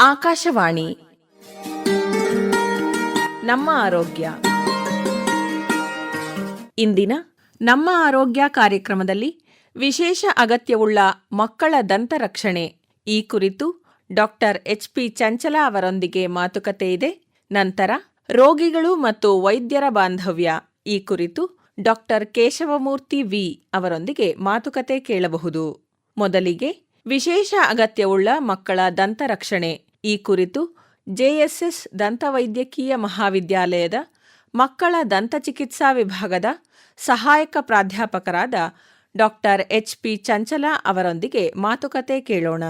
ಆಕಾಶವಾಣಿ. ನಮ್ಮ ಆರೋಗ್ಯ. ಇಂದಿನ ನಮ್ಮ ಆರೋಗ್ಯ ಕಾರ್ಯಕ್ರಮದಲ್ಲಿ ವಿಶೇಷ ಅಗತ್ಯವುಳ್ಳ ಮಕ್ಕಳ ದಂತ ರಕ್ಷಣೆ. ಈ ಕುರಿತು ಡಾಕ್ಟರ್ ಎಚ್ ಪಿ ಚಂಚಲ ಅವರೊಂದಿಗೆ ಮಾತುಕತೆ ಇದೆ. ನಂತರ ರೋಗಿಗಳು ಮತ್ತು ವೈದ್ಯರ ಬಾಂಧವ್ಯ. ಈ ಕುರಿತು ಡಾಕ್ಟರ್ ಕೇಶವಮೂರ್ತಿ ವಿ ಅವರೊಂದಿಗೆ ಮಾತುಕತೆ ಕೇಳಬಹುದು. ಮೊದಲಿಗೆ ವಿಶೇಷ ಅಗತ್ಯವುಳ್ಳ ಮಕ್ಕಳ ದಂತ ರಕ್ಷಣೆ. ಈ ಕುರಿತು ಜೆಎಸ್ಎಸ್ ದಂತವೈದ್ಯಕೀಯ ಮಹಾವಿದ್ಯಾಲಯದ ಮಕ್ಕಳ ದಂತ ಚಿಕಿತ್ಸಾ ವಿಭಾಗದ ಸಹಾಯಕ ಪ್ರಾಧ್ಯಾಪಕರಾದ ಡಾಕ್ಟರ್ ಎಚ್ ಪಿ ಚಂಚಲ ಅವರೊಂದಿಗೆ ಮಾತುಕತೆ ಕೇಳೋಣ.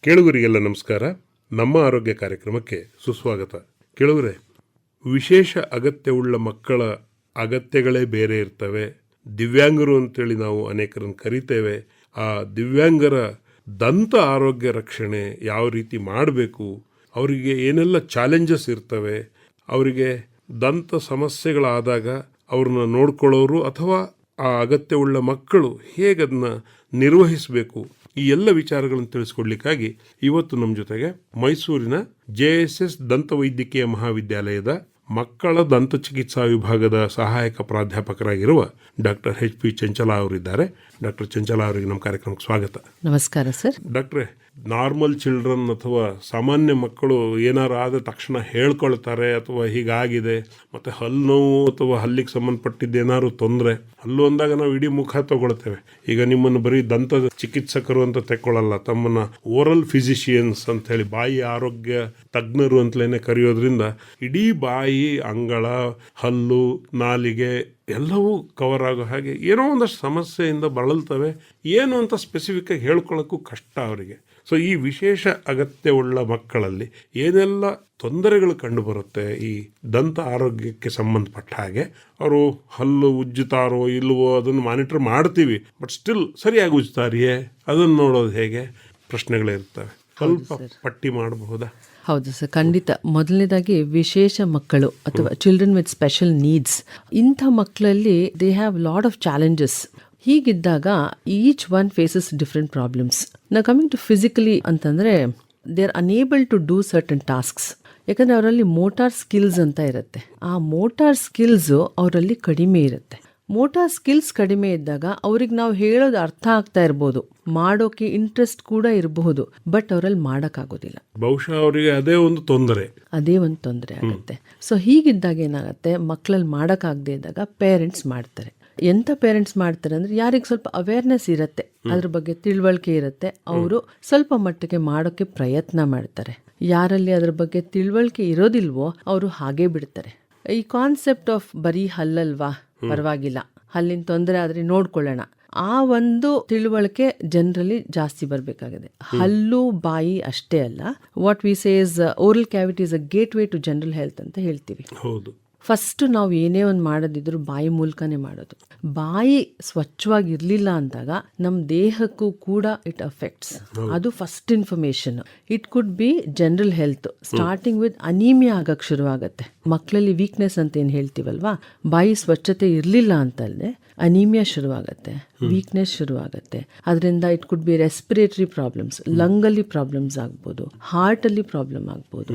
ಕೇಳುಗರಿಗೆಲ್ಲ ನಮಸ್ಕಾರ. ನಮ್ಮ ಆರೋಗ್ಯ ಕಾರ್ಯಕ್ರಮಕ್ಕೆ ಸುಸ್ವಾಗತ. ಕೇಳುಗರೆ, ವಿಶೇಷ ಅಗತ್ಯವುಳ್ಳ ಮಕ್ಕಳ ಅಗತ್ಯಗಳೇ ಬೇರೆ ಇರ್ತವೆ. ದಿವ್ಯಾಂಗರು ಅಂತೇಳಿ ನಾವು ಅನೇಕರನ್ನು ಕರಿತೇವೆ. ಆ ದಿವ್ಯಾಂಗರ ದಂತ ಆರೋಗ್ಯ ರಕ್ಷಣೆ ಯಾವ ರೀತಿ ಮಾಡಬೇಕು, ಅವರಿಗೆ ಏನೆಲ್ಲ ಚಾಲೆಂಜಸ್ ಇರ್ತವೆ, ಅವರಿಗೆ ದಂತ ಸಮಸ್ಯೆಗಳಾದಾಗ ಅವ್ರನ್ನ ನೋಡ್ಕೊಳ್ಳೋರು ಅಥವಾ ಆ ಅಗತ್ಯವುಳ್ಳ ಮಕ್ಕಳು ಹೇಗೆ ಅದನ್ನ ನಿರ್ವಹಿಸಬೇಕು, ಈ ಎಲ್ಲ ವಿಚಾರಗಳನ್ನು ತಿಳಿಸ್ಕೊಡ್ಲಿಕ್ಕಾಗಿ ಇವತ್ತು ನಮ್ಮ ಜೊತೆಗೆ ಮೈಸೂರಿನ ಜೆ ಎಸ್ ಎಸ್ ದಂತವೈದ್ಯಕೀಯ ಮಹಾವಿದ್ಯಾಲಯದ ಮಕ್ಕಳ ದಂತ ಚಿಕಿತ್ಸಾ ವಿಭಾಗದ ಸಹಾಯಕ ಪ್ರಾಧ್ಯಾಪಕರಾಗಿರುವ ಡಾಕ್ಟರ್ ಎಚ್ ಪಿ ಚಂಚಲ ಅವರಿದ್ದಾರೆ. ಡಾಕ್ಟರ್ ಚಂಚಲ ಅವರಿಗೆ ನಮ್ಮ ಕಾರ್ಯಕ್ರಮಕ್ಕೆ ಸ್ವಾಗತ. ನಮಸ್ಕಾರ ಸರ್. ಡಾಕ್ಟ್ರೆ ನಾರ್ಮಲ್ ಚಿಲ್ಡ್ರನ್ ಅಥವಾ ಸಾಮಾನ್ಯ ಮಕ್ಕಳು ಏನಾರು ಆದ ತಕ್ಷಣ ಹೇಳ್ಕೊಳ್ತಾರೆ ಅಥವಾ ಹೀಗಾಗಿದೆ, ಮತ್ತೆ ಹಲ್ಲು ನೋವು ಅಥವಾ ಹಲ್ಲಿಗೆ ಸಂಬಂಧಪಟ್ಟಿದ್ದು ಏನಾದ್ರು ತೊಂದರೆ, ಹಲ್ಲು ಅಂದಾಗ ನಾವು ಇಡೀ ಮುಖ ತಗೊಳ್ತೇವೆ. ಈಗ ನಿಮ್ಮನ್ನು ಬರೀ ದಂತ ಚಿಕಿತ್ಸಕರು ಅಂತ ತೆಕ್ಕೊಳ್ಳಲ್ಲ, ತಮ್ಮನ್ನ ಓರಲ್ ಫಿಸಿಷಿಯನ್ಸ್ ಅಂತ ಹೇಳಿ ಬಾಯಿ ಆರೋಗ್ಯ ತಜ್ಞರು ಅಂತಲೇ ಕರೆಯೋದ್ರಿಂದ ಇಡೀ ಬಾಯಿ, ಅಂಗಳ, ಹಲ್ಲು, ನಾಲಿಗೆ ಎಲ್ಲವೂ ಕವರ್ ಆಗೋ ಹಾಗೆ ಏನೋ ಒಂದಷ್ಟು ಸಮಸ್ಯೆಯಿಂದ ಬಳಲ್ತವೆ. ಏನು ಅಂತ ಸ್ಪೆಸಿಫಿಕ್ ಆಗಿ ಹೇಳ್ಕೊಳ್ಳೋಕ್ಕೂ ಕಷ್ಟ ಅವರಿಗೆ. ಸೊ ಈ ವಿಶೇಷ ಅಗತ್ಯವುಳ್ಳ ಮಕ್ಕಳಲ್ಲಿ ಏನೆಲ್ಲ ತೊಂದರೆಗಳು ಕಂಡುಬರುತ್ತೆ ಈ ದಂತ ಆರೋಗ್ಯಕ್ಕೆ ಸಂಬಂಧಪಟ್ಟ ಹಾಗೆ ಅವರು ಹಲ್ಲು ಉಜ್ಜುತ್ತಾರೋ ಇಲ್ವೋ ಅದನ್ನು ಮಾನಿಟರ್ ಮಾಡ್ತೀವಿ ಬಟ್ ಸ್ಟಿಲ್ ಸರಿಯಾಗಿ ಉಜ್ಜುತ್ತಾರಿಯೇ? ಅದನ್ನು ನೋಡೋದು ಹೇಗೆ? ಪ್ರಶ್ನೆಗಳಿರ್ತವೆ ಸ್ವಲ್ಪ ಪಟ್ಟಿ ಮಾಡಬಹುದಾ? ಹೌದು ಸರ್, ಖಂಡಿತ. ಮೊದಲನೇದಾಗಿ ವಿಶೇಷ ಮಕ್ಕಳು ಅಥವಾ ಚಿಲ್ಡ್ರನ್ ವಿತ್ ಸ್ಪೆಷಲ್ ನೀಡ್ಸ್ ಇಂಥ ಮಕ್ಕಳಲ್ಲಿ they have lot of challenges ಹೀಗಿದ್ದಾಗ each one faces different problems ನಾ ಕಮಿಂಗ್ ಟು ಫಿಸಿಕಲಿ ಅಂತಂದರೆ they are unable to do certain tasks ಯಾಕಂದರೆ ಅವರಲ್ಲಿ ಮೋಟಾರ್ ಸ್ಕಿಲ್ಸ್ ಅಂತ ಇರುತ್ತೆ. ಆ ಮೋಟಾರ್ ಸ್ಕಿಲ್ಸು ಅವರಲ್ಲಿ ಕಡಿಮೆ ಇರುತ್ತೆ. ಮೋಟಾರ್ ಸ್ಕಿಲ್ಸ್ ಕಡಿಮೆ ಇದ್ದಾಗ ಅವ್ರಿಗೆ ನಾವು ಹೇಳೋದು ಅರ್ಥ ಆಗ್ತಾ ಇರ್ಬೋದು. ಮಾಡೋಕೆ ಇಂಟ್ರೆಸ್ಟ್ ಕೂಡ ಇರಬಹುದು ಬಟ್ ಅವರಲ್ಲಿ ಮಾಡೋಕ್ಕಾಗೋದಿಲ್ಲ. ಬಹುಶಃ ಅವರಿಗೆ ಅದೇ ಒಂದು ತೊಂದರೆ. ಅದೇ ಒಂದು ತೊಂದರೆ ಆಗುತ್ತೆ. ಸೊ ಹೀಗಿದ್ದಾಗ ಏನಾಗುತ್ತೆ? ಮಕ್ಕಳಲ್ಲಿ ಮಾಡೋಕ್ಕಾಗದೇ ಇದ್ದಾಗ ಪೇರೆಂಟ್ಸ್ ಮಾಡ್ತಾರೆ. ಎಂಥ ಪೇರೆಂಟ್ಸ್ ಮಾಡ್ತಾರೆ ಅಂದರೆ ಯಾರಿಗೆ ಸ್ವಲ್ಪ ಅವೇರ್ನೆಸ್ ಇರುತ್ತೆ. ಅದ್ರ ಬಗ್ಗೆ ತಿಳುವಳಿಕೆ ಇರುತ್ತೆ. ಅವರು ಸ್ವಲ್ಪ ಮಟ್ಟಿಗೆ ಮಾಡೋಕ್ಕೆ ಪ್ರಯತ್ನ ಮಾಡ್ತಾರೆ. ಯಾರಲ್ಲಿ ಅದ್ರ ಬಗ್ಗೆ ತಿಳುವಳಿಕೆ ಇರೋದಿಲ್ವೋ ಅವರು ಹಾಗೇ ಬಿಡ್ತಾರೆ. ಈ ಕಾನ್ಸೆಪ್ಟ್ ಆಫ್ ಬರೀ ಹಲ್ಲಲ್ವಾ? ಪರವಾಗಿಲ್ಲ. ಅಲ್ಲಿನ ತೊಂದರೆ ಆದ್ರೆ ನೋಡ್ಕೊಳ್ಳೋಣ. ಆ ಒಂದು ತಿಳುವಳಿಕೆ ಜನರಲ್ಲಿ ಜಾಸ್ತಿ ಬರಬೇಕಾಗಿದೆ. ಹಲ್ಲು ಬಾಯಿ ಅಷ್ಟೇ ಅಲ್ಲ. What we says oral cavity is a gateway to general health ಅಂತ ಹೇಳ್ತೀವಿ. ಹೌದು. ಫಸ್ಟ್ ನಾವು ಏನೇ ಒಂದು ಮಾಡೋದಿದ್ರು ಬಾಯಿ ಮೂಲಕನೇ ಮಾಡೋದು. ಬಾಯಿ ಸ್ವಚ್ಛವಾಗಿ ಇರಲಿಲ್ಲ ಅಂದಾಗ ನಮ್ಮ ದೇಹಕ್ಕೂ ಕೂಡ ಇಟ್ ಅಫೆಕ್ಟ್ಸ್ ಅದು first information it could be general health starting with anaemia ಆಗಕ್ಕೆ ಶುರುವಾಗುತ್ತೆ. ಮಕ್ಕಳಲ್ಲಿ ವೀಕ್ನೆಸ್ ಅಂತ ಏನು ಹೇಳ್ತೀವಲ್ವಾ? ಬಾಯಿ ಸ್ವಚ್ಛತೆ ಇರಲಿಲ್ಲ ಅಂತಲ್ಲದೆ ಅನೀಮಿಯಾ ಶುರುವಾಗುತ್ತೆ. ವೀಕ್ನೆಸ್ ಶುರುವಾಗುತ್ತೆ. ಅದರಿಂದ it could be respiratory problems ಲಂಗಲ್ಲಿ problems ಆಗ್ಬೋದು ಹಾರ್ಟಲ್ಲಿ ಪ್ರಾಬ್ಲಮ್ ಆಗ್ಬೋದು.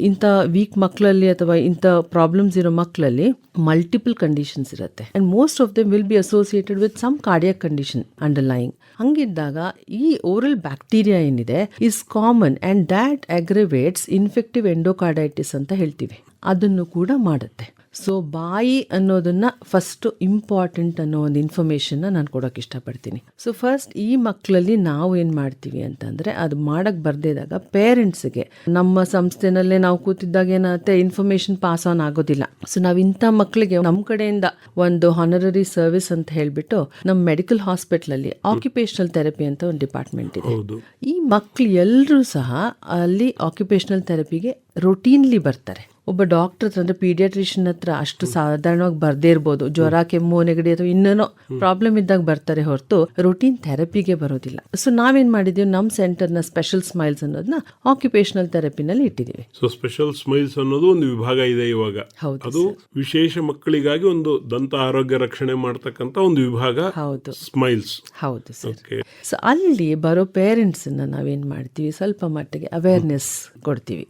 ಇಂಥ ವೀಕ್ ಮಕ್ಕಳಲ್ಲಿ ಅಥವಾ ಇಂಥ ಪ್ರಾಬ್ಲಮ್ಸ್ ಇರೋ ಮಕ್ಕಳಲ್ಲಿ ಮಲ್ಟಿಪಲ್ ಕಂಡೀಷನ್ಸ್ ಇರುತ್ತೆ. And most of them will be associated with some cardiac condition underlying ಹಂಗಿದ್ದಾಗ ಈ ಓರಲ್ ಬ್ಯಾಕ್ಟೀರಿಯಾ ಏನಿದೆ is common and that aggravates infective endocarditis ಅಂತ ಹೇಳ್ತೀವಿ. ಅದನ್ನು ಕೂಡ ಮಾಡುತ್ತೆ. ಸೊ ಬಾಯಿ ಅನ್ನೋದನ್ನ ಫಸ್ಟ್ ಇಂಪಾರ್ಟೆಂಟ್ ಅನ್ನೋ ಒಂದು ಇನ್ಫಾರ್ಮೇಶನ್ನ ನಾನು ಕೊಡೋಕೆ ಇಷ್ಟಪಡ್ತೀನಿ. ಸೊ ಫಸ್ಟ್ ಈ ಮಕ್ಕಳಲ್ಲಿ ನಾವು ಏನು ಮಾಡ್ತೀವಿ ಅಂತಂದರೆ ಅದು ಮಾಡೋಕ್ಕೆ ಬರ್ದೇ ಇದ್ದಾಗ ಪೇರೆಂಟ್ಸ್ಗೆ ನಮ್ಮ ಸಂಸ್ಥೆನಲ್ಲೇ ನಾವು ಕೂತಿದ್ದಾಗ ಏನಾಗುತ್ತೆ ಇನ್ಫಾರ್ಮೇಷನ್ ಪಾಸ್ ಆನ್ ಆಗೋದಿಲ್ಲ. ಸೊ ನಾವು ಇಂಥ ಮಕ್ಕಳಿಗೆ ನಮ್ಮ ಕಡೆಯಿಂದ ಒಂದು ಹಾನರರಿ ಸರ್ವಿಸ್ ಅಂತ ಹೇಳಿಬಿಟ್ಟು ನಮ್ಮ ಮೆಡಿಕಲ್ ಹಾಸ್ಪಿಟ್ಲಲ್ಲಿ ಆಕ್ಯುಪೇಷನಲ್ ಥೆರಪಿ ಅಂತ ಒಂದು ಡಿಪಾರ್ಟ್ಮೆಂಟ್ ಇದೆ. ಈ ಮಕ್ಕಳು ಎಲ್ಲರೂ ಸಹ ಅಲ್ಲಿ ಆಕ್ಯುಪೇಷನಲ್ ಥೆರಪಿಗೆ ರೊಟೀನ್ಲಿ ಬರ್ತಾರೆ. ಒಬ್ಬ ಡಾಕ್ಟರ್ ಹತ್ರ ಅಂದ್ರೆ ಪೀಡಿಯಾಟ್ರಿಷಿಯನ್ ಹತ್ರ ಅಷ್ಟು ಸಾಧಾರಣವಾಗಿ ಬರ್ದೇ ಇರ್ಬೋದು. ಜ್ವರ ಕೆಮ್ಮು ನೆಗಡಿ ಅಥವಾ ಇನ್ನೇನೋ ಪ್ರಾಬ್ಲಮ್ ಇದ್ದಾಗ ಬರ್ತಾರೆ ಹೊರತು ರುಟೀನ್ ಥೆರಪಿಗೆ ಬರೋದಿಲ್ಲ. ಸೊ ನಾವೇನ್ ಮಾಡಿದೀವಿ? ನಮ್ಮ ಸೆಂಟರ್ನ ಸ್ಪೆಷಲ್ ಸ್ಮೈಲ್ಸ್ ಅನ್ನೋದನ್ನ ಆಕ್ಯುಪೇಷನಲ್ ಥೆರಪಿನಲ್ಲಿ ಇಟ್ಟಿದ್ದೀವಿ ಸೊ ಸ್ಪೆಷಲ್ ಸ್ಮೈಲ್ಸ್ ಅನ್ನೋದು ಒಂದು ವಿಭಾಗ ಇದೆ ಇವಾಗ. ಹೌದು ಅದು ವಿಶೇಷ ಮಕ್ಕಳಿಗಾಗಿ ಒಂದು ದಂತ ಆರೋಗ್ಯ ರಕ್ಷಣೆ ಮಾಡ್ತಕ್ಕಂತ ಒಂದು ವಿಭಾಗ ಹೌದು. ಸ್ಮೈಲ್ಸ್ ಹೌದು ಸರ್. ಸೊ ಅಲ್ಲಿ ಬರೋ ಪೇರೆಂಟ್ಸನ್ನ ನಾವೇನ್ ಮಾಡ್ತೀವಿ? ಸ್ವಲ್ಪ ಮಟ್ಟಿಗೆ ಅವೇರ್ನೆಸ್ ಕೊಡ್ತೀವಿ.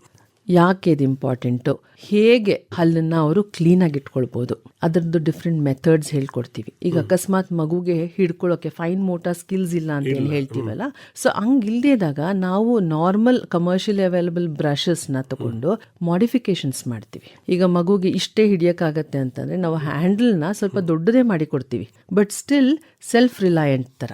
ಯಾಕೆ ಇದು ಇಂಪಾರ್ಟೆಂಟು ಹೇಗೆ ಹಲ್ಲನ್ನು ಅವರು ಕ್ಲೀನಾಗಿ ಇಟ್ಕೊಳ್ಬೋದು? ಅದರದ್ದು ಡಿಫ್ರೆಂಟ್ ಮೆಥಡ್ಸ್ ಹೇಳ್ಕೊಡ್ತೀವಿ. ಈಗ ಅಕಸ್ಮಾತ್ ಮಗುಗೆ ಹಿಡ್ಕೊಳ್ಳೋಕೆ ಫೈನ್ ಮೋಟಾ ಸ್ಕಿಲ್ಸ್ ಇಲ್ಲ ಅಂತ ಹೇಳಿ ಹೇಳ್ತೀವಲ್ಲ? ಸೊ ಹಂಗೆ ಇಲ್ದಿದಾಗ ನಾವು ನಾರ್ಮಲ್ ಕಮರ್ಷಿಯಲಿ ಅವೈಲಬಲ್ ಬ್ರಷಸ್ನ ತಗೊಂಡು ಮಾಡಿಫಿಕೇಶನ್ಸ್ ಮಾಡ್ತೀವಿ. ಈಗ ಮಗುಗೆ ಇಷ್ಟೇ ಹಿಡಿಯಕ್ಕಾಗತ್ತೆ ಅಂತಂದ್ರೆ ನಾವು ಹ್ಯಾಂಡಲ್ನ ಸ್ವಲ್ಪ ದೊಡ್ಡದೇ ಮಾಡಿ ಕೊಡ್ತೀವಿ ಬಟ್ ಸ್ಟಿಲ್ ಸೆಲ್ಫ್ ರಿಲಯಂಟ್ ಥರ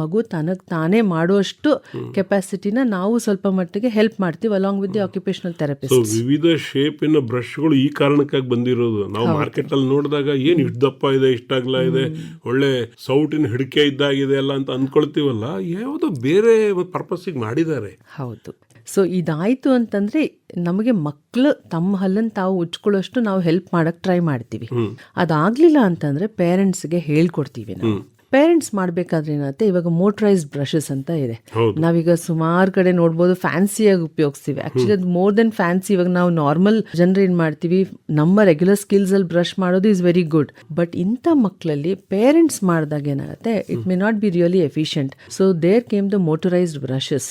ಮಗು ತನಗ್ ತಾನೇ ಮಾಡುವಷ್ಟು ಕೆಪಾಸಿಟಿನ ನಾವು ಸ್ವಲ್ಪ ಮಟ್ಟಿಗೆ ಹೆಲ್ಪ್ ಮಾಡ್ತೀವಿ along with the therapy so therapist ವಿವಿಧ ಶೇಪಿನ ಬ್ರಷ್ಗಳು ಈ ಕಾರಣಕ್ಕಾಗಿ ಬಂದಿರೋದು. ನಾವು ಮಾರ್ಕೆಟ್ ಅಲ್ಲಿ ನೋಡಿದಾಗ ಏನ್ ಇಷ್ಟು ದಪ್ಪ ಇದೆ ಇಷ್ಟಾಗ್ಲ ಇದೆ ಒಳ್ಳೆ ಸೌಟಿನ ಹಿಡಿಕೆ ಇದ್ದಾಗಿದೆ ಅಲ್ಲ ಅಂತ ಅನ್ಕೊಳ್ತೀವಲ್ಲ ಯಾವುದೋ ಬೇರೆ ಪರ್ಪಸ್ಸಿಗೆ ಮಾಡಿದ್ದಾರೆ. ಹೌದು. ಸೊ ಇದಾಯ್ತು ಅಂತಂದ್ರೆ ನಮಗೆ ಮಕ್ಕಳು ತಮ್ಮ ಹಲ್ಲನ್ನು ತಾವು ಉಚ್ಕೊಳ್ಳೋಷ್ಟು ನಾವು ಹೆಲ್ಪ್ ಮಾಡಕ್ ಟ್ರೈ ಮಾಡ್ತೀವಿ. ಅದಾಗ್ಲಿಲ್ಲ ಅಂತಂದ್ರೆ ಪೇರೆಂಟ್ಸ್ಗೆ ಹೇಳ್ಕೊಡ್ತೀವಿ ನಾವು. ಪೇರೆಂಟ್ಸ್ ಮಾಡಬೇಕಾದ್ರೆ ಏನಾಗುತ್ತೆ? ಇವಾಗ ಮೋಟರೈಸ್ಡ್ ಬ್ರಷಸ್ ಅಂತ ಇದೆ. ನಾವೀಗ ಸುಮಾರು ಕಡೆ ನೋಡ್ಬೋದು ಫ್ಯಾನ್ಸಿಯಾಗಿ ಉಪಯೋಗಿಸ್ತೀವಿ. ಆ್ಯಕ್ಚುಲಿ ಅದು ಮೋರ್ ದೆನ್ ಫ್ಯಾನ್ಸಿ ಇವಾಗ ನಾವು ನಾರ್ಮಲ್ ಜನರು ಏನ್ ಮಾಡ್ತೀವಿ ನಮ್ಮ ರೆಗ್ಯುಲರ್ ಸ್ಕಿಲ್ಸ್ ಅಲ್ಲಿ ಬ್ರಷ್ ಮಾಡೋದು ಇಸ್ ವೆರಿ ಗುಡ್ ಬಟ್ ಇಂಥ ಮಕ್ಕಳಲ್ಲಿ ಪೇರೆಂಟ್ಸ್ ಮಾಡಿದಾಗ ಏನಾಗುತ್ತೆ? It may not be really efficient so there came the motorised brushes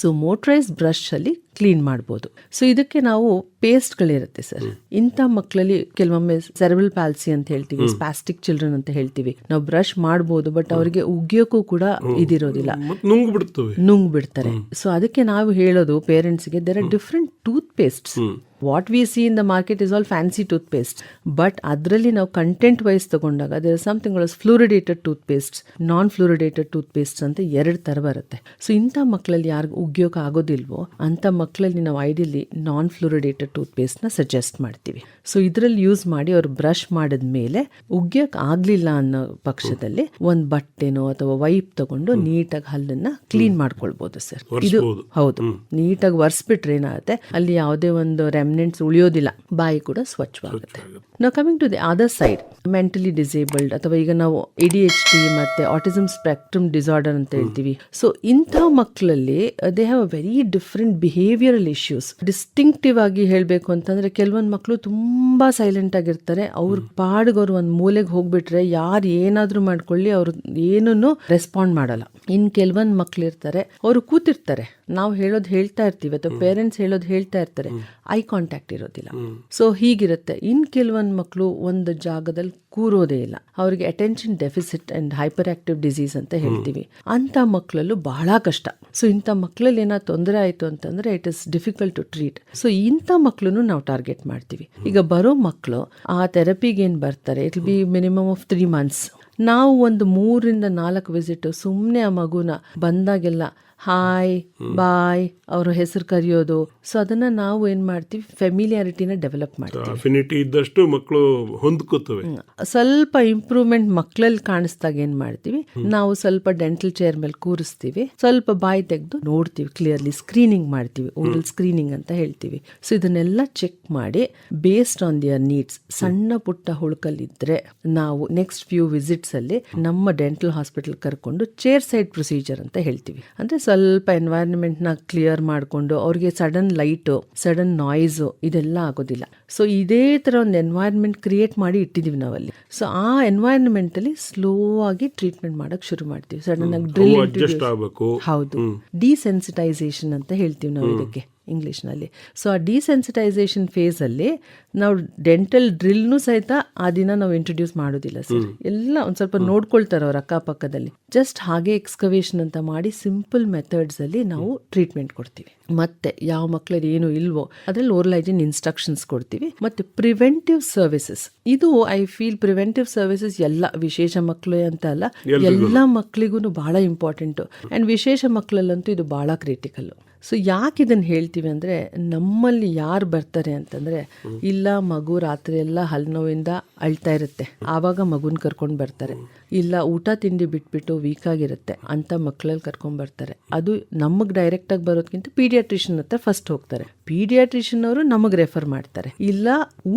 so motorised brush ಅಲ್ಲಿ ಕ್ಲೀನ್ ಮಾಡ್ಬೋದು. ಸೊ ಇದಕ್ಕೆ ನಾವು ಪೇಸ್ಟ್ಗಳಿರುತ್ತೆ ಸರ್. ಇಂಥ ಮಕ್ಕಳಲ್ಲಿ ಕೆಲವೊಮ್ಮೆ ಸೆರೆಬಲ್ ಪ್ಯಾಲ್ಸಿ ಅಂತ ಹೇಳ್ತೀವಿ ಸ್ಪ್ಯಾಸ್ಟಿಕ್ ಚಿಲ್ಡ್ರನ್ ಅಂತ ಹೇಳ್ತೀವಿ. ನಾವು ಬ್ರಷ್ ಮಾಡ್ಬೋದು ಬಟ್ ಅವರಿಗೆ ಉಗಿಯೋಕ್ಕೂ ಕೂಡ ಇದಿರೋದಿಲ್ಲ. ನುಂಗ್ ಬಿಡ್ತಾರೆ ಸೊ ಅದಕ್ಕೆ ನಾವು ಹೇಳೋದು ಪೇರೆಂಟ್ಸ್ಗೆ there are different toothpastes what we see in the market is all fancy toothpaste but ಅದರಲ್ಲಿ ನಾವು ಕಂಟೆಂಟ್ ವೈಸ್ ತಗೊಂಡಾಗ there something fluoridated toothpaste non fluoridated toothpaste ಅಂತ ಎರಡು ಥರ ಬರುತ್ತೆ ಸೊ ಇಂಥ ಮಕ್ಕಳಲ್ಲಿ ಯಾರಿಗೂ ಉಗ್ಯೋಕೆ ಆಗೋದಿಲ್ವೋ ಅಂಥ ಮಕ್ಕಳಲ್ಲಿ ನಾವು ಐಡಿಯಲ್ಲಿ ನಾನ್ ಫ್ಲೂರಿಡೇಟೆಡ್ ಟೂತ್ ಪೇಸ್ಟ್ನ ಸಜೆಸ್ಟ್ ಮಾಡ್ತೀವಿ ಸೊ ಇದರಲ್ಲಿ ಯೂಸ್ ಮಾಡಿ ಅವ್ರು ಬ್ರಷ್ ಮಾಡಿದ ಮೇಲೆ ಉಗ್ಯೋಕೆ ಆಗಲಿಲ್ಲ ಅನ್ನೋ ಪಕ್ಷದಲ್ಲಿ ಒಂದು ಬಟ್ಟೆನೋ ಅಥವಾ ವೈಪ್ ತಗೊಂಡು ನೀಟಾಗಿ ಹಲ್ಲನ್ನ ಕ್ಲೀನ್ ಮಾಡ್ಕೊಳ್ಬೋದು ಸರ್ ಇದು. ಹೌದು. ನೀಟಾಗಿ ಒರೆಸ್ಬಿಟ್ರೆ ಏನಾಗುತ್ತೆ ಅಲ್ಲಿ ಯಾವುದೇ ಒಂದು ರೆಮಿನೆಂಟ್ಸ್ ಉಳಿಯೋದಿಲ್ಲ. ಬಾಯಿ ಕೂಡ ಸ್ವಚ್ಛವಾಗುತ್ತೆ. ನಾವು coming to the other side mentally disabled ಅಥವಾ ಈಗ ನಾವು ಎ ಡಿ ಎಚ್ ಡಿ ಮತ್ತೆ ಆಟಿಸಮ್ ಸ್ಪೆಕ್ಟ್ರಮ್ ಡಿಸಾರ್ಡರ್ ಅಂತ ಹೇಳ್ತೀವಿ. ಸೊ ಇಂಥ ಮಕ್ಕಳಲ್ಲಿ they have a very different behavioural issues distinctive ಆಗಿ ಹೇಳಬೇಕು ಅಂತಂದ್ರೆ ಕೆಲವೊಂದು ಮಕ್ಕಳು ತುಂಬಾ ಸೈಲೆಂಟ್ ಆಗಿರ್ತಾರೆ. ಅವ್ರ ಪಾಡಿಗೆ ಅವ್ರು ಒಂದು ಮೂಲೆಗೆ ಹೋಗ್ಬಿಟ್ರೆ ಯಾರು ಏನಾದ್ರೂ ಮಾಡ್ಕೊಳ್ಳಿ ಅವರು ಏನೂ ರೆಸ್ಪಾಂಡ್ ಮಾಡಲ್ಲ. ಇನ್ ಕೆಲವೊಂದು ಮಕ್ಳು ಇರ್ತಾರೆ ಅವರು ಕೂತಿರ್ತಾರೆ. ನಾವು ಹೇಳೋದು ಹೇಳ್ತಾ ಇರ್ತೀವಿ ಅಥವಾ ಪೇರೆಂಟ್ಸ್ ಹೇಳೋದು ಹೇಳ್ತಾ ಇರ್ತಾರೆ. ಐ ಕಾಂಟ್ಯಾಕ್ಟ್ ಇರೋದಿಲ್ಲ. ಸೊ ಹೀಗಿರುತ್ತೆ. ಇನ್ ಕೆಲವೊಂದು ಮಕ್ಕಳು ಒಂದು ಜಾಗದಲ್ಲಿ ಕೂರೋದೇ ಇಲ್ಲ. ಅವರಿಗೆ attention deficit and hyperactive disease ಅಂತ ಹೇಳ್ತೀವಿ. ಅಂತ ಮಕ್ಕಳಲ್ಲೂ ಬಹಳ ಕಷ್ಟ. ಸೊ ಇಂಥ ಮಕ್ಕಳಲ್ಲಿ ಏನಾದ್ರು ತೊಂದರೆ ಆಯಿತು ಅಂತಂದ್ರೆ it is difficult to treat so ಇಂಥ ಮಕ್ಕಳನ್ನು ನಾವು ಟಾರ್ಗೆಟ್ ಮಾಡ್ತೀವಿ. ಈಗ ಬರೋ ಮಕ್ಕಳು ಆ ಥೆರಪಿಗೆ ಏನು ಬರ್ತಾರೆ it be minimum of three months ನಾವು ಒಂದು ಮೂರಿಂದ ನಾಲ್ಕು ವಿಸಿಟ್ ಸುಮ್ಮನೆ ಆ ಮಗುನ ಬಂದಾಗೆಲ್ಲ ಹಾಯ್ ಬಾಯ್ ಅವ್ರ ಹೆಸರು ಕರೆಯೋದು. ಸೊ ಅದನ್ನ ನಾವು ಏನ್ ಮಾಡ್ತೀವಿ? ಫೆಮಿಲಿಯಾರಿಟಿನ ಡೆವಲಪ್ ಮಾಡ್ತೀವಿ. ಅಫಿನಿಟಿ ಇದ್ದಷ್ಟು ಮಕ್ಕಳು ಹೊಂದ್ಕೋತವೆ. ಸ್ವಲ್ಪ ಇಂಪ್ರೂವ್ಮೆಂಟ್ ಮಕ್ಕಳಲ್ಲಿ ಕಾಣಿಸ್ದಾಗ ಏನ್ ಮಾಡ್ತೀವಿ? ನಾವು ಸ್ವಲ್ಪ ಡೆಂಟಲ್ ಚೇರ್ ಮೇಲೆ ಕೂರಿಸ್ತೀವಿ. ಸ್ವಲ್ಪ ಬಾಯಿ ತೆಗೆದು ನೋಡ್ತೀವಿ ಕ್ಲಿಯರ್ಲಿ ಸ್ಕ್ರೀನಿಂಗ್ ಮಾಡ್ತೀವಿ. ಓರಲ್ ಸ್ಕ್ರೀನಿಂಗ್ ಅಂತ ಹೇಳ್ತೀವಿ. ಸೊ ಇದನ್ನೆಲ್ಲ ಚೆಕ್ ಮಾಡಿ ಬೇಸ್ಡ್ ಆನ್ ದಿಯರ್ ನೀಡ್ಸ್ ಸಣ್ಣ ಪುಟ್ಟ ಹುಳುಕಲ್ಲಿದ್ರೆ ನಾವು ನೆಕ್ಸ್ಟ್ ಫ್ಯೂ ವಿಸಿಟ್ಸ್ ಅಲ್ಲಿ ನಮ್ಮ ಡೆಂಟಲ್ ಹಾಸ್ಪಿಟಲ್ ಕರ್ಕೊಂಡು ಚೇರ್ ಸೈಡ್ ಪ್ರೊಸೀಜರ್ ಅಂತ ಹೇಳ್ತೀವಿ. ಅಂದ್ರೆ ಸ್ವಲ್ಪ ಎನ್ವೈರನ್ಮೆಂಟ್ನ ಕ್ಲಿಯರ್ ಮಾಡಿಕೊಂಡು ಅವ್ರಿಗೆ ಸಡನ್ ಲೈಟು ಸಡನ್ ನಾಯ್ಸು ಇದೆಲ್ಲ ಆಗೋದಿಲ್ಲ. ಸೊ ಇದೇ ತರ ಒಂದು ಎನ್ವೈರನ್ಮೆಂಟ್ ಕ್ರಿಯೇಟ್ ಮಾಡಿ ಇಟ್ಟಿದ್ದೀವಿ ನಾವಲ್ಲಿ. ಸೊ ಆ ಎನ್ವೈರನ್ಮೆಂಟ್ ಅಲ್ಲಿ ಸ್ಲೋ ಆಗಿ ಟ್ರೀಟ್ಮೆಂಟ್ ಮಾಡಕ್ ಶುರು ಮಾಡ್ತೀವಿ. ಸಡನ್ ಆಗಿ ಡ್ರಿಲ್ ಹೌದು. ಡಿಸೆನ್ಸಿಟೈಸೇಷನ್ ಅಂತ ಹೇಳ್ತೀವಿ ನಾವು ಇದಕ್ಕೆ. ಇಂಗ್ಲೀಷ್ನಲ್ಲಿ ಸೊ ಆ ಡಿಸೆನ್ಸಿಟೈಸೇಷನ್ ಫೇಸಲ್ಲಿ ನಾವು ಡೆಂಟಲ್ ಡ್ರಿಲ್ನೂ ಸಹಿತ ಆ ದಿನ ನಾವು ಇಂಟ್ರೊಡ್ಯೂಸ್ ಮಾಡೋದಿಲ್ಲ ಸರ್ ಎಲ್ಲ ಒಂದು ಸ್ವಲ್ಪ ನೋಡ್ಕೊಳ್ತಾರೆ ಅವ್ರ ಅಕ್ಕಪಕ್ಕದಲ್ಲಿ. ಜಸ್ಟ್ ಹಾಗೆ ಎಕ್ಸ್ಕವೇಷನ್ ಅಂತ ಮಾಡಿ ಸಿಂಪಲ್ ಮೆಥಡ್ಸಲ್ಲಿ ನಾವು ಟ್ರೀಟ್ಮೆಂಟ್ ಕೊಡ್ತೀವಿ. ಮತ್ತೆ ಯಾವ ಮಕ್ಕಳಲ್ಲಿ ಏನು ಇಲ್ವೋ ಅದ್ರಲ್ಲಿ ಓರಲ್ ಹೈಜಿನ್ ಇನ್ಸ್ಟ್ರಕ್ಷನ್ಸ್ ಕೊಡ್ತೀವಿ. ಮತ್ತೆ ಪ್ರಿವೆಂಟಿವ್ ಸರ್ವಿಸಸ್ ಇದು ಐ ಫೀಲ್ ಪ್ರಿವೆಂಟಿವ್ ಸರ್ವಿಸಸ್ ಎಲ್ಲ ವಿಶೇಷ ಮಕ್ಕಳು ಅಂತ ಅಲ್ಲ ಎಲ್ಲ ಮಕ್ಕಳಿಗೂ ಬಹಳ ಇಂಪಾರ್ಟೆಂಟ್ ಅಂಡ್ ವಿಶೇಷ ಮಕ್ಕಳಲ್ಲಂತೂ ಇದು ಬಹಳ ಕ್ರಿಟಿಕಲ್ ಸೊ ಯಾಕೆ ಇದನ್ನು ಹೇಳ್ತೀವಿ ಅಂದರೆ ನಮ್ಮಲ್ಲಿ ಯಾರು ಬರ್ತಾರೆ ಅಂತಂದರೆ ಇಲ್ಲ ಮಗು ರಾತ್ರಿ ಎಲ್ಲ ಹಲ್ಲು ನೋವಿಂದ ಅಳ್ತಾ ಇರುತ್ತೆ. ಆವಾಗ ಮಗುನ ಕರ್ಕೊಂಡು ಬರ್ತಾರೆ. ಇಲ್ಲ ಊಟ ತಿಂಡಿ ಬಿಟ್ಬಿಟ್ಟು ವೀಕ್ ಆಗಿರುತ್ತೆ ಅಂತ ಮಕ್ಕಳಲ್ಲಿ ಕರ್ಕೊಂಡು ಬರ್ತಾರೆ. ಅದು ನಮಗೆ ಡೈರೆಕ್ಟಾಗಿ ಬರೋದಕ್ಕಿಂತ ಪೀಡಿಯಾಟ್ರಿಷನ್ ಹತ್ರ ಫಸ್ಟ್ ಹೋಗ್ತಾರೆ. ಪೀಡಿಯಾಟ್ರಿಷನ್ ಅವರು ನಮಗೆ ರೆಫರ್ ಮಾಡ್ತಾರೆ. ಇಲ್ಲ,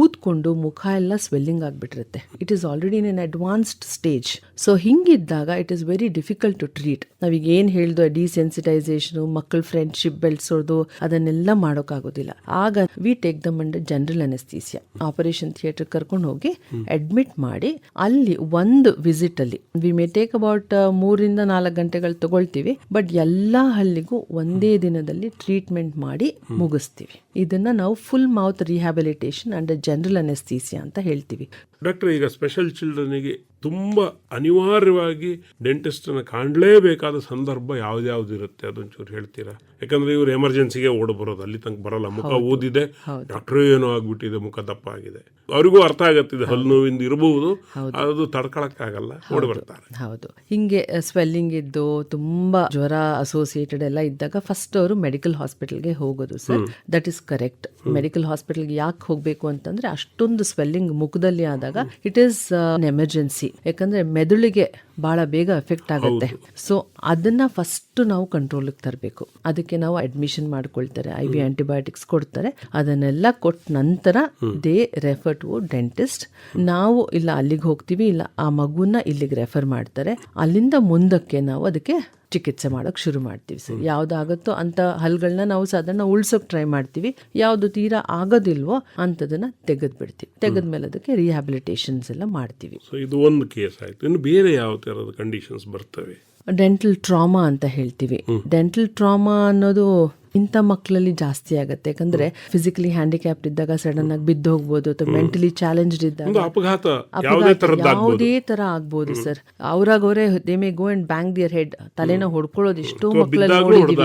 ಊದ್ಕೊಂಡು ಮುಖ ಎಲ್ಲ swelling ಆಗಿಬಿಟ್ಟಿರುತ್ತೆ. It is already in an advanced stage so ಹಿಂಗಿದ್ದಾಗ it is very difficult to treat ನಾವೀಗ ಏನು ಹೇಳ್ದು ಡಿಸೆನ್ಸಿಟೈಸೇಷನ್ ಮಕ್ಕಳ ಫ್ರೆಂಡ್ಶಿಪ್ ಬೆಳೆಸೋದು ಅದನ್ನೆಲ್ಲ ಮಾಡೋಕ್ಕಾಗೋದಿಲ್ಲ. ಆಗ we take them and general anaesthesia operation theatre ಕರ್ಕೊಂಡು ಹೋಗಿ ಅಡ್ಮಿಟ್ ಮಾಡಿ, ಅಲ್ಲಿ ಒಂದು ವಿಸಿಟ್ ಅಲ್ಲಿ. ವಿ ಮೇ ಟೇಕ್ ಅಬೌಟ್ ಮೂರಿಂದ ನಾಲ್ಕು ಗಂಟೆಗಳು ತಗೊಳ್ತೀವಿ ಬಟ್ ಎಲ್ಲಾ ಹಳ್ಳಿಗೂ ಒಂದೇ ದಿನದಲ್ಲಿ ಟ್ರೀಟ್ಮೆಂಟ್ ಮಾಡಿ ಮುಗಿಸ್ತೀವಿ. ಇದನ್ನ ನಾವು full mouth rehabilitation and general anaesthesia ಅಂತ ಹೇಳ್ತೀವಿ. ಡಾಕ್ಟರ್ ಈಗ ಸ್ಪೆಷಲ್ ಚಿಲ್ಡ್ರನ್ಗೆ ತುಂಬ ಅನಿವಾರ್ಯವಾಗಿ ಡೆಂಟಿಸ್ಟನ್ನು ಕಾಣಲೇಬೇಕಾದ ಸಂದರ್ಭ ಯಾವ್ದಾವ್ದು ಇರುತ್ತೆ? ಅದೊಂಚೂರು ಹೇಳ್ತೀರಾ? ಯಾಕಂದ್ರೆ ಇವರು ಎಮರ್ಜೆನ್ಸಿಗೆ ಓಡ್ ಬರೋದು ಅಲ್ಲಿ ತನಕ ಬರಲ್ಲ. ಮುಖ ಓದಿದೆ ಡಾಕ್ಟರ್ ಏನೋ ಆಗ್ಬಿಟ್ಟಿದೆ ಮುಖ ದಪ್ಪ ಆಗಿದೆ. ಅವರಿಗೂ ಅರ್ಥ ಆಗತ್ತಿದೆ ಹಲ್ಲು ನೋವಿಂದ ಇರಬಹುದು ಅದು ತಡ್ಕೊಳಕ್ಕಾಗಲ್ಲ ಓಡಿ ಬರ್ತಾರೆ. ಹೌದು. ಹಿಂಗೆ ಸ್ವೆಲ್ಲಿಂಗ್ ಇದ್ದು ತುಂಬಾ ಜ್ವರ ಅಸೋಸಿಯೇಟೆಡ್ ಎಲ್ಲ ಇದ್ದಾಗ ಫಸ್ಟ್ ಅವರು ಮೆಡಿಕಲ್ ಹಾಸ್ಪಿಟಲ್ಗೆ ಹೋಗೋದು sir that is correct medical ಹಾಸ್ಪಿಟಲ್ಗೆ ಯಾಕೆ ಹೋಗಬೇಕು ಅಂತಂದ್ರೆ ಅಷ್ಟೊಂದು ಸ್ವೆಲ್ಲಿಂಗ್ ಮುಖದಲ್ಲಿ ಆದಾಗ ಇಟ್ ಈಸ್ ಎಮರ್ಜೆನ್ಸಿ ಯಾಕಂದ್ರೆ ಮೆದುಳಿಗೆ ಬಹಳ ಬೇಗ ಎಫೆಕ್ಟ್ ಆಗುತ್ತೆ. ಸೊ ಅದನ್ನ ಫಸ್ಟ್ ನಾವು ಕಂಟ್ರೋಲಿಗೆ ತರಬೇಕು. ಅದಕ್ಕೆ ನಾವು ಅಡ್ಮಿಷನ್ ಮಾಡ್ಕೊಳ್ತಾರೆ. ಐ ವಿ ಆಂಟಿಬಯೋಟಿಕ್ಸ್ ಕೊಡ್ತಾರೆ. ಅದನ್ನೆಲ್ಲ ಕೊಟ್ಟ ನಂತರ ದೇ ರೆಫರ್ ಟು ಡೆಂಟಿಸ್ಟ್ ನಾವು ಇಲ್ಲ ಅಲ್ಲಿಗೆ ಹೋಗ್ತೀವಿ ಇಲ್ಲ ಆ ಮಗುನ ಇಲ್ಲಿಗೆ ರೆಫರ್ ಮಾಡ್ತಾರೆ. ಅಲ್ಲಿಂದ ಮುಂದಕ್ಕೆ ನಾವು ಅದಕ್ಕೆ ಚಿಕಿತ್ಸೆ ಮಾಡೋಕೆ ಶುರು ಮಾಡ್ತೀವಿ ಸರ್. ಯಾವ್ದಾಗತ್ತೋ ಅಂತ ಹಲ್ಗಳನ್ನ ನಾವು ಸಾಧಾರಣ ಉಳ್ಸೋಕೆ ಟ್ರೈ ಮಾಡ್ತೀವಿ. ಯಾವುದು ತೀರಾ ಆಗೋದಿಲ್ವೋ ಅಂಥದನ್ನ ತೆಗೆದು ಬಿಡ್ತೀವಿ ತೆಗೆದ್ಮೇಲೆ ಅದಕ್ಕೆ ರಿಹ್ಯಾಬಿಲಿಟೇಷನ್ಸ್ ಎಲ್ಲ ಮಾಡ್ತೀವಿ. ಸೊ ಇದು ಒಂದು ಕೇಸ್ ಆಯಿತು. ಇನ್ನು ಬೇರೆ ಯಾವ ಥರದ ಕಂಡೀಷನ್ಸ್ ಬರ್ತವೆ? ಡೆಂಟಲ್ ಟ್ರಾಮಾ ಅಂತ ಹೇಳ್ತೀವಿ. ಡೆಂಟಲ್ ಟ್ರಾಮಾ ಅನ್ನೋದು ಇಂಥ ಮಕ್ಕಳಲ್ಲಿ ಜಾಸ್ತಿ ಆಗುತ್ತೆ. ಯಾಕಂದ್ರೆ ಫಿಸಿಕಲಿ ಹ್ಯಾಂಡಿಕ್ಯಾಪ್ಡ್ ಇದ್ದಾಗ ಸಡನ್ ಆಗಿ ಬಿದ್ದು ಹೋಗ್ಬೋದು ಅಥವಾ ಮೆಂಟಲಿ ಚಾಲೆಂಜ್ಡ್ ಇದ್ದಾಗ ಅಪಘಾತ ಯಾವುದೇ ತರ ಆಗ್ಬೋದು ಸರ್ ಅವ್ರಾಗ ಅವರೇ they may go and bang their head ತಲೆನ ಹೊಡ್ಕೊಳ್ಳೋದು ಎಷ್ಟೋ ಮಕ್ಕಳಲ್ಲಿ ನೋಡಿದೀವಿ.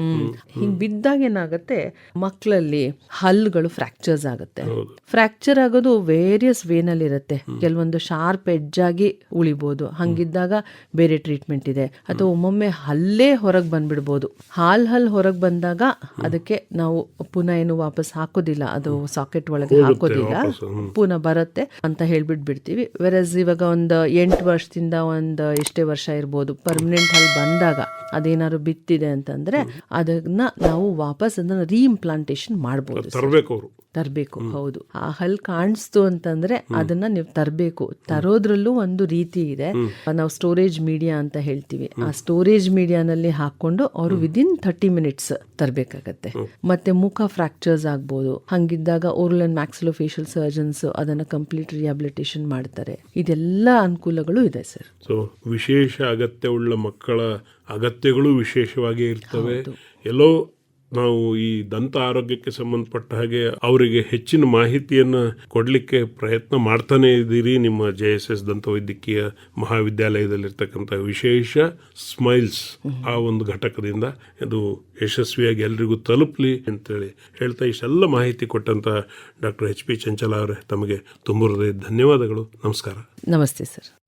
ಹ್ಮ್. ಹಿಂಗ್ ಬಿದ್ದಾಗ ಏನಾಗುತ್ತೆ ಮಕ್ಕಳಲ್ಲಿ ಹಲ್ಲುಗಳು ಫ್ರಾಕ್ಚರ್ಸ್ ಆಗುತ್ತೆ. ಫ್ರಾಕ್ಚರ್ ಆಗೋದು ವೇರಿಯಸ್ ವೇನಲ್ಲಿ ಇರುತ್ತೆ. ಕೆಲವೊಂದು ಶಾರ್ಪ್ ಎಡ್ಜ್ ಆಗಿ ಉಳಿಬಹುದು ಹಂಗಿದ್ದಾಗ ಬೇರೆ ಟ್ರೀಟ್ಮೆಂಟ್ ಇದೆ. ಅಥವಾ ಒಮ್ಮೊಮ್ಮೆ ಹಲ್ಲೇ ಹೊರಗೆ ಬಂದ್ಬಿಡ್ಬೋದು. ಹಾಲ್ ಹಲ್ ಹೊರಗೆ ಬಂದಾಗ ಅದಕ್ಕೆ ನಾವು ಪುನಃ ಏನು ವಾಪಸ್ ಹಾಕೋದಿಲ್ಲ. ಅದು ಸಾಕೆಟ್ ಒಳಗೆ ಹಾಕೋದಿಲ್ಲ. ಪುನಃ ಬರುತ್ತೆ ಅಂತ ಹೇಳ್ಬಿಟ್ಟು ಬಿಡ್ತೀವಿ ವೆರಸ್ ಇವಾಗ ಒಂದು ಎಂಟು ವರ್ಷದಿಂದ ಒಂದು ಎಷ್ಟೇ ವರ್ಷ ಇರ್ಬೋದು ಪರ್ಮನೆಂಟ್ ಅಲ್ಲಿ ಬಂದಾಗ ಅದೇನಾದ್ರು ಬಿತ್ತಿದೆ ಅಂತಂದ್ರೆ ಅದನ್ನ ನಾವು ವಾಪಸ್ ಅದನ್ನ ರೀಇಂಪ್ಲಾಂಟೇಶನ್ ಮಾಡ್ಬೋದು ತರಬೇಕು ತರಬೇಕು ಹೌದು. ಆ ಹಲ್ ಕಾಣಿಸ್ತು ಅಂತಂದ್ರೆ ಅದನ್ನ ನೀವು ತರಬೇಕು. ತರೋದ್ರಲ್ಲೂ ಒಂದು ರೀತಿ ಇದೆ. ನಾವು ಸ್ಟೋರೇಜ್ ಮೀಡಿಯಾ ಅಂತ ಹೇಳ್ತೀವಿ. ಆ ಸ್ಟೋರೇಜ್ ಮೀಡಿಯಾನಲ್ಲಿ ಹಾಕೊಂಡು ಅವರು ವಿದಿನ್ ಥರ್ಟಿ ಮಿನಿಟ್ಸ್ ತರಬೇಕಾಗತ್ತೆ ಮತ್ತೆ ಮುಖ ಫ್ರಾಕ್ಚರ್ಸ್ ಆಗ್ಬೋದು. ಹಂಗಿದ್ದಾಗ ಓರಲ್ ಅಂಡ್ ಮ್ಯಾಕ್ಸಿಲೋಫೇಶಿಯಲ್ ಸರ್ಜನ್ಸ್ ಅದನ್ನ ಕಂಪ್ಲೀಟ್ ರಿಹಾಬಿಲಿಟೇಷನ್ ಮಾಡ್ತಾರೆ. ಇದೆಲ್ಲ ಅನುಕೂಲಗಳು ಇದೆ ಸರ್ ಸೊ ವಿಶೇಷ ಅಗತ್ಯ ಉಳ್ಳ ಮಕ್ಕಳ ಅಗತ್ಯಗಳು ವಿಶೇಷವಾಗಿ ಇರ್ತವೆ. ಎಲ್ಲೋ ನಾವು ಈ ದಂತ ಆರೋಗ್ಯಕ್ಕೆ ಸಂಬಂಧಪಟ್ಟ ಹಾಗೆ ಅವರಿಗೆ ಹೆಚ್ಚಿನ ಮಾಹಿತಿಯನ್ನು ಕೊಡಲಿಕ್ಕೆ ಪ್ರಯತ್ನ ಮಾಡ್ತಾನೆ ಇದ್ದೀರಿ ನಿಮ್ಮ ಜೆ ಎಸ್ ಎಸ್ ದಂತ ವೈದ್ಯಕೀಯ ಮಹಾವಿದ್ಯಾಲಯದಲ್ಲಿರ್ತಕ್ಕಂಥ ವಿಶೇಷ ಸ್ಮೈಲ್ಸ್ ಆ ಒಂದು ಘಟಕದಿಂದ ಇದು ಯಶಸ್ವಿಯಾಗಿ ಎಲ್ರಿಗೂ ತಲುಪಲಿ ಅಂತೇಳಿ ಹೇಳ್ತಾ ಇಷ್ಟೆಲ್ಲ ಮಾಹಿತಿ ಕೊಟ್ಟಂತ ಡಾಕ್ಟರ್ ಎಚ್ ಪಿ ಚಂಚಲ ಅವರೇ ತಮಗೆ ತುಂಬ ಹೃದಯ ಧನ್ಯವಾದಗಳು. ನಮಸ್ಕಾರ. ನಮಸ್ತೆ ಸರ್.